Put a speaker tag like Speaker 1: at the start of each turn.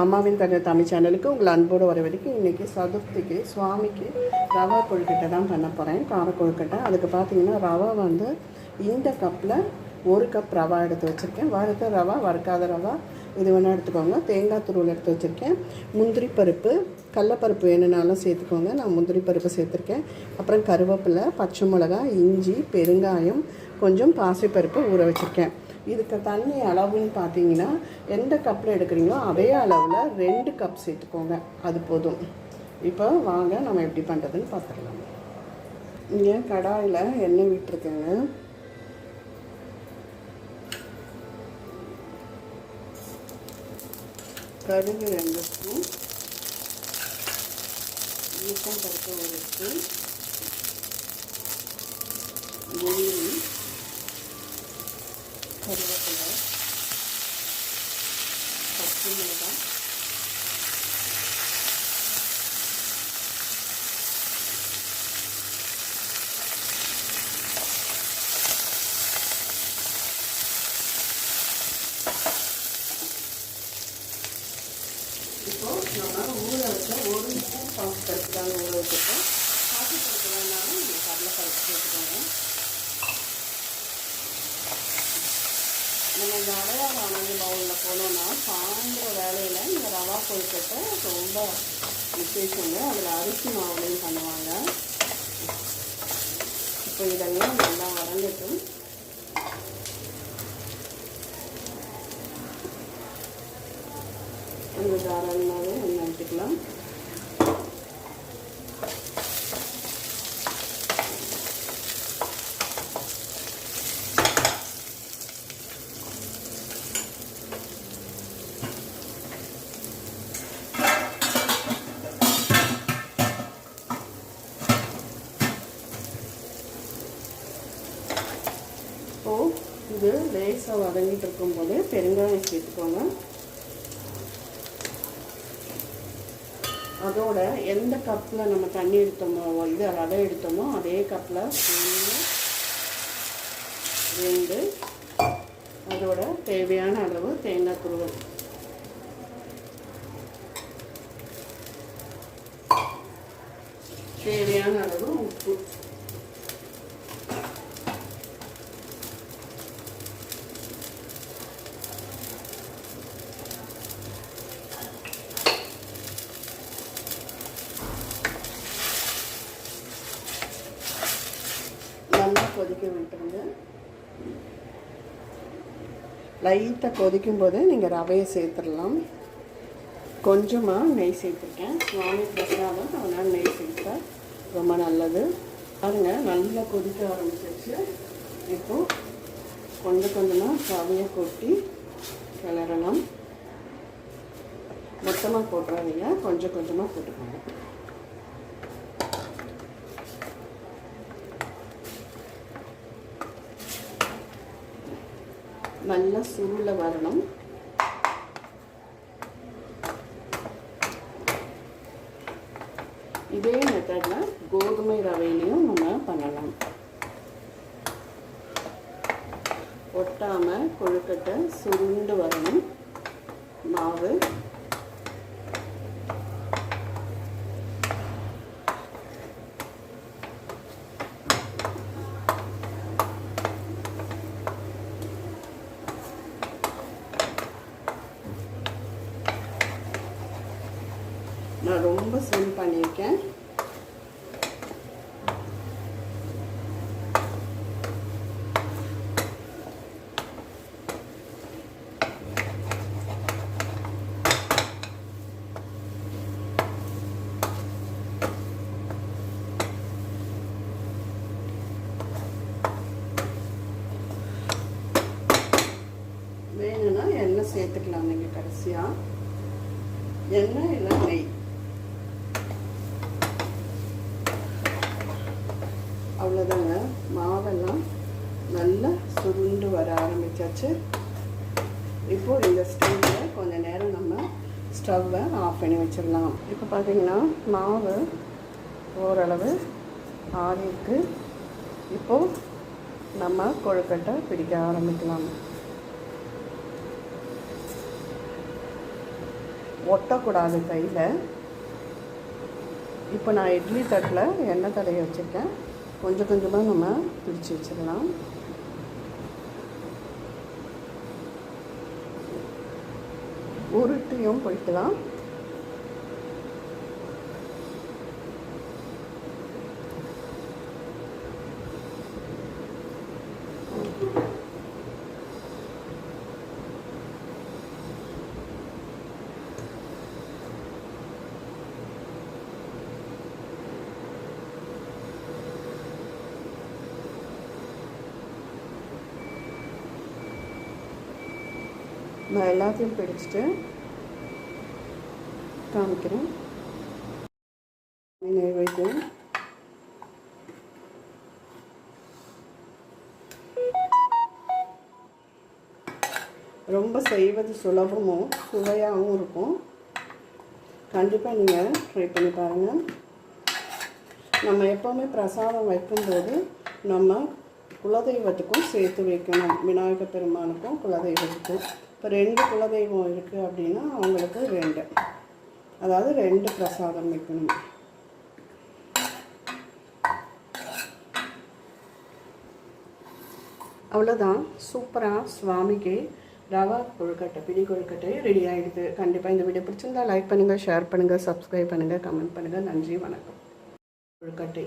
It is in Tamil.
Speaker 1: அம்மாவின் தங்க தமிழ் சேனலுக்கு உங்களை அன்போடு வர வரைக்கும் இன்றைக்கி சதுர்த்திக்கு சுவாமிக்கு ரவா கொழுக்கட்டை தான் பண்ண போகிறேன் கார கொழுக்கட்டை. அதுக்கு பார்த்தீங்கன்னா ரவா வந்து இந்த கப்பில் ஒரு கப் ரவா எடுத்து வச்சுருக்கேன். வறுத்த ரவா வறுக்காத ரவா இது வேணால் எடுத்துக்கோங்க. தேங்காய் துருவல் எடுத்து வச்சுருக்கேன். முந்திரி பருப்பு கடலப்பருப்பு வேணுனாலும் சேர்த்துக்கோங்க. நான் முந்திரி பருப்பு சேர்த்துருக்கேன். அப்புறம் கருவேப்பிலை பச்சை மிளகாய் இஞ்சி பெருங்காயம் கொஞ்சம் பாசிப்பருப்பு ஊற வச்சுருக்கேன். இதுக்கு தண்ணி அளவுன்னு பார்த்தீங்கன்னா எந்த கப்பில் எடுக்கிறீங்களோ அதே அளவில் ரெண்டு கப் சேர்த்துக்கோங்க. அது போதும். இப்போ வாங்க நம்ம எப்படி பண்ணுறதுன்னு பார்த்துக்கலாம் இங்கே கடாயில் எண்ணெய் விட்டுருக்கேங்க. கடுகு ரெண்டு ஸ்பூன். ஈக்கம் பருப்பு ஒரு ஸ்பூன் முந்திரி கருவேப்பிலை பச்சை மிளகாய் இப்போ நம்ம ஊற வச்ச ஒரு ஸ்பூன் பாசி பருப்பு தாங்க ஊற வச்சுருக்கோம் பாசி பருப்பு வேணாலும் நீங்கள் கடலை பருப்பு சேர்த்துக்கோங்க நம்ம இந்த அடையாள அணங்கு பவுலில் போனோம்னா சாயந்தர வேலையில் இந்த கொழுக்கட்டை ரொம்ப விசேஷங்க அதில் அரிசி மாவுலையும் பண்ணுவாங்க இப்போ இதெல்லாம் நல்லா வறங்கட்டும் கொஞ்சம் தாராளமாகவே எண்ணெய் இப்போது இது லேசாக வதங்கிட்டு இருக்கும்போது பெருங்காயம் சேர்த்துக்கோங்க அதோட எந்த கப்பில் நம்ம தண்ணி எடுத்தோமோ இது ரவை எடுத்தோமோ அதே கப்பில் ரெண்டு அதோட தேவையான அளவு தேங்காய் துருவல். தேவையான அளவு உப்பு நல்லா கொதிக்க விட்டுருங்க லைட்டாக கொதிக்கும் போது நீங்கள் ரவையை சேர்த்துடலாம். கொஞ்சமாக நெய் சேர்த்துருக்கேன். சுவாமி பிரசாதம் அதனால் நெய் சேர்த்தா ரொம்ப நல்லது. அதுங்க நல்லா கொதிக்க ஆரம்பிச்சிருச்சு. இப்போது கொஞ்சம் கொஞ்சமாக ரவையை கொட்டி கிளறலாம். மொத்தமாக போட்டுறாதீங்க. கொஞ்சம் கொஞ்சமாக போட்டுக்கோங்க. நல்லா சுருள வரணும். இதே மெத்தடில் கோதுமை ரவையிலையும் நம்ம பண்ணலாம். ஒட்டாமல் கொழுக்கட்டை சுருண்டு வரணும். மாவு நான் ரொம்ப ஸ்லிம் வேணும்னா எண்ணெய் சேர்த்துக்கலாம் நீங்கள் கடைசியாக எண்ணெய் இல்லை நெய். அவ்வளோதாங்க மாவெல்லாம் நல்லா சுருண்டு வர ஆரம்பிச்சாச்சு. இப்போது இந்த ஸ்டவ்வில் கொஞ்சம் நேரம் நம்ம ஸ்டவ்வை ஆஃப் பண்ணி வச்சிடலாம். இப்போ பார்த்திங்கன்னா மாவு ஓரளவு ஆறிருக்கு இப்போது நம்ம கொழுக்கட்டை பிடிக்க ஆரம்பிக்கலாம். ஒட்டக்கூடாது கையில். இப்போ நான் இட்லி தட்டில் எண்ணெய் தடைய வச்சுருக்கேன். கொஞ்சம் கொஞ்சமாக நம்ம பிரித்து வச்சிடலாம். உருட்டியும் போய்க்கலாம் நான் எல்லாத்தையும் பிடிச்சிட்டு காமிக்கிறேன். நைவேத்தியம் ரொம்ப செய்வது சுலபமும் சுவையாகவும் இருக்கும். கண்டிப்பாக நீங்கள் ட்ரை பண்ணி பாருங்கள் நம்ம எப்போவுமே பிரசாதம் வைக்கும்போது நம்ம குலதெய்வத்துக்கும் சேர்த்து வைக்கணும். விநாயகர் பெருமானுக்கும் குலதெய்வத்துக்கும். இப்போ ரெண்டு குலதெய்வம் இருக்குது அப்படின்னா அவங்களுக்கு ரெண்டு. அதாவது ரெண்டு பிரசாதம் வைக்கணும். அவ்வளோதான் சூப்பராக சுவாமிக்கு ரவா கொழுக்கட்டை பிடி கொழுக்கட்டை ரெடி ஆகிடுது கண்டிப்பாக இந்த வீடியோ பிடிச்சிருந்தா லைக் பண்ணுங்கள் ஷேர் பண்ணுங்கள் சப்ஸ்கிரைப் பண்ணுங்கள் கமெண்ட் பண்ணுங்கள் நன்றி வணக்கம். கொழுக்கட்டை.